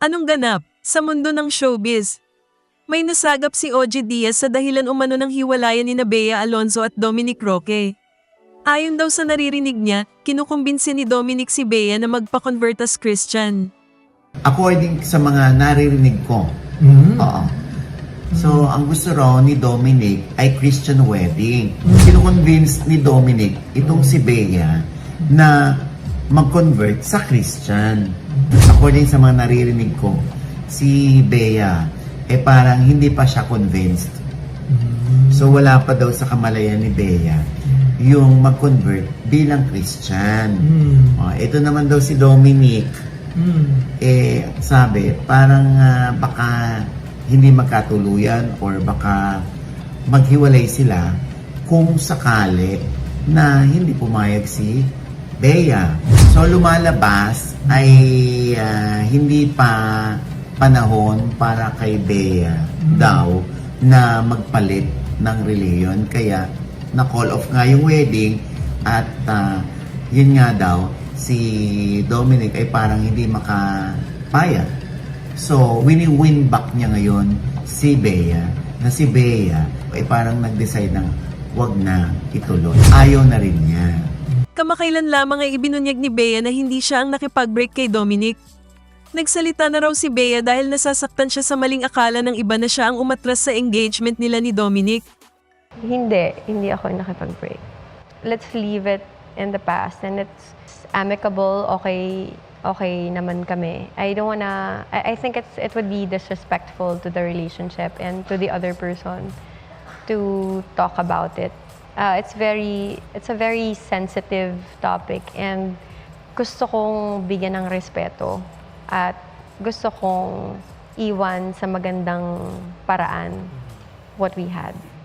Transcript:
Anong ganap sa mundo ng showbiz? May nasagap si OG Diaz sa dahilan umano ng hiwalayan ni Bea Alonzo at Dominic Roque. Ayon daw sa naririnig niya, kinukumbinsi ni Dominic si Bea na magpa-convert as Christian. According sa mga naririnig ko. Mm. Oo. So, ang gusto raw ni Dominic ay Christian wedding. Kinukonvince ni Dominic itong si Bea na mag-convert sa Christian. According sa mga naririnig ko, si Bea eh parang hindi pa siya convinced. So wala pa daw sa kamalayan ni Bea yung mag-convert bilang Christian. Mm. Oh, ito naman daw si Dominic Mm. eh sabi parang ah, baka hindi magkatuluyan or baka maghiwalay sila kung sakali na hindi pumayag si Bea. So lumalabas ay ah, hindi pa panahon para kay Bea daw na magpalit ng reliyon kaya na call off nga yung wedding at ah, yun nga daw si Dominic ay parang hindi makapayag. So, wini-win back niya ngayon si Bea na si Bea ay parang nag-decide ng wag na ituloy. Ayaw na rin niya. Kamakailan lamang ay ibinunyag ni Bea na hindi siya ang nakipag-break kay Dominic. Nagsalita na raw si Bea dahil nasasaktan siya sa maling akala ng iba na siya ang umatras sa engagement nila ni Dominic. Hindi, hindi ako nakipag-break. Let's leave it in the past and it's amicable, okay, okay naman kami. I don't wanna, I, I think it's, it would be disrespectful to the relationship and to the other person to talk about it. Uh, it's very, it's a very sensitive topic and gusto kong bigyan ng respeto at gusto kong iwan sa magandang paraan what we had.